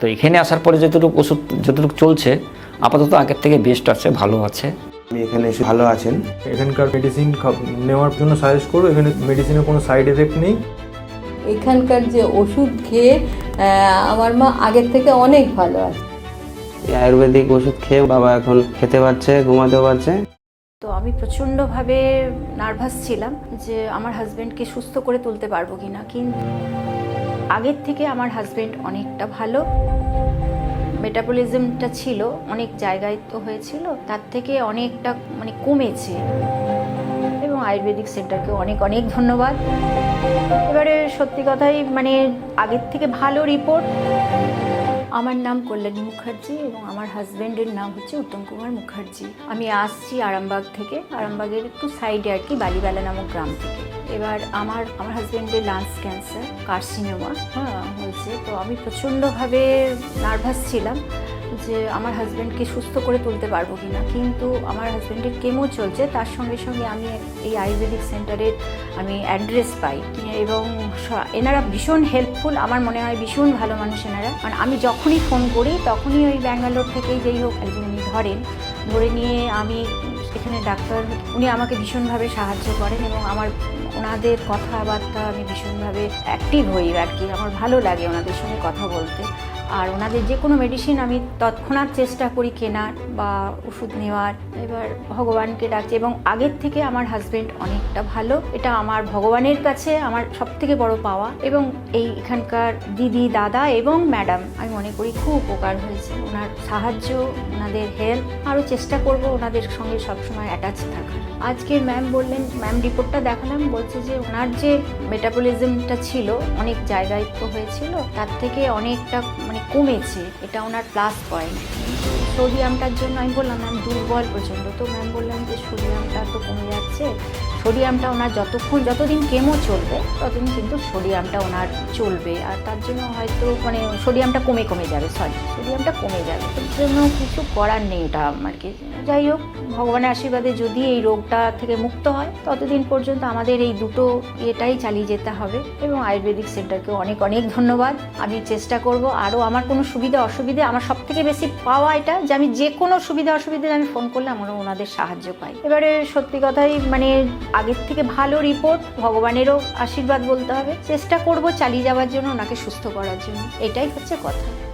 তো এখানে আসার পরে যতটুকু ওষুধ যতটুকু চলছে আপাতত আগের থেকে বেস্ট আছে ভালো আছে। আপনি এখানে এসে ভালো আছেন। এখানকার মেডিসিন নেওয়ার জন্য সাজেস্ট করব এখানে মেডিসিনের কোনো সাইড এফেক্ট নেই। এখানকার যে ওষুধ খেয়ে আমার মা আগের থেকে অনেক ভালো আছে। আয়ুর্বেদিক ওষুধ খেয়ে বাবা এখন খেতে পারছে ঘুমাতেও পারছে। তো আমি প্রচণ্ডভাবে নার্ভাস ছিলাম যে আমার হাজব্যান্ডকে সুস্থ করে তুলতে পারব কিনা কিন্তু আগের থেকে আমার হাজব্যান্ড অনেকটা ভালো। মেটাবলিজমটা ছিল, অনেক জায়গায় তো হয়েছিল, তার থেকে অনেকটা মানে কমেছে। এবং আয়ুর্বেদিক সেন্টারকে অনেক অনেক ধন্যবাদ। এবারে সত্যি কথাই মানে আগের থেকে ভালো রিপোর্ট আমার নাম কল্যাণী মুখার্জি এবং আমার হাজব্যান্ডের নাম হচ্ছে উত্তম কুমার মুখার্জি। আমি আসছি আরামবাগ থেকে। আরামবাগের একটু সাইডে আর কি, বালিবেলা নামক গ্রাম থেকে। এবার আমার আমার হাজব্যান্ডের লাংস ক্যান্সার, কার্সিনোমা হ্যাঁ হয়েছে। তো আমি প্রচণ্ডভাবে নার্ভাস ছিলাম। যে আমার হাজব্যান্ডকে সুস্থ করে তুলতে পারব কিনা। কিন্তু আমার হাজব্যান্ডের কেমো চলছে, তার সঙ্গে সঙ্গে আমি এই আয়ুর্বেদিক সেন্টারের আমি অ্যাড্রেস পাই। এবং এনারা ভীষণ হেল্পফুল আমার মনে হয় ভীষণ ভালো মানুষ এনারা। কারণ আমি যখনই ফোন করি, তখনই ওই ব্যাঙ্গালোর থেকেই যেই হোক একজন উনি ধরেন, ধরে নিয়ে আমি এখানে ডাক্তার, উনি আমাকে ভীষণভাবে সাহায্য করেন এবং আমার ওনাদের কথাবার্তা আমি ভীষণভাবে অ্যাক্টিভ হই আর কি। আমার ভালো লাগে ওনাদের সঙ্গে কথা বলতে। আর ওনাদের যে কোনো মেডিসিন আমি তৎক্ষণাৎ চেষ্টা করি কেনার বা ওষুধ নেওয়ার। এবার ভগবানকে ডাকছি এবং আগের থেকে আমার হাজবেন্ড অনেকটা ভালো। এটা আমার ভগবানের কাছে আমার সব থেকে বড় পাওয়া এবং এই এখানকার দিদি, দাদা এবং ম্যাডাম আমি মনে করি খুব উপকার হয়েছে। ওনার সাহায্য, ওনাদের হেল্প আরও চেষ্টা করব ওনাদের সঙ্গে সবসময় অ্যাটাচ থাকার। আজকের ম্যাম বললেন ম্যাম রিপোর্টটা দেখালাম বলছে যে ওনার যে মেটাবলিজমটা ছিল, অনেক জায়গায় তো হয়েছিল, তার থেকে অনেকটা মানে কমেছে, এটা ওনার প্লাস পয়েন্ট সোডিয়ামটার জন্য আমি বললাম ম্যাম দুর্বল প্রচণ্ড তো ম্যাম বললাম যে সোডিয়ামটা তো কমে যাচ্ছে। সোডিয়ামটা ওনার যতক্ষণ যতদিন কেমো চলবে, ততদিন কিন্তু সোডিয়ামটা ওনার চলবে। আর তার জন্য হয়তো মানে সোডিয়ামটা কমে কমে যাবে সরি সোডিয়ামটা কমে যাবে। তার জন্য কিছু করার নেই এটা আর কি যাই হোক, ভগবানের আশীর্বাদে যদি এই রোগটা থেকে মুক্ত হয়, ততদিন পর্যন্ত আমাদের এই দুটো ইয়েটাই চালিয়ে যেতে হবে। এবং আয়ুর্বেদিক সেন্টারকে অনেক অনেক ধন্যবাদ। আমি চেষ্টা করব আরও আমার কোনো সুবিধা অসুবিধে আমার সব থেকে বেশি পাওয়া এটা যে আমি যে কোনো সুবিধা অসুবিধা আমি ফোন করলে আমরা ওনাদের সাহায্য পাই। এবারে সত্যি কথাই মানে আগের থেকে ভালো রিপোর্ট ভগবানেরও আশীর্বাদ বলতে হবে। চেষ্টা করব চালিয়ে যাওয়ার জন্য ওনাকে সুস্থ করার জন্য। এটাই হচ্ছে কথা।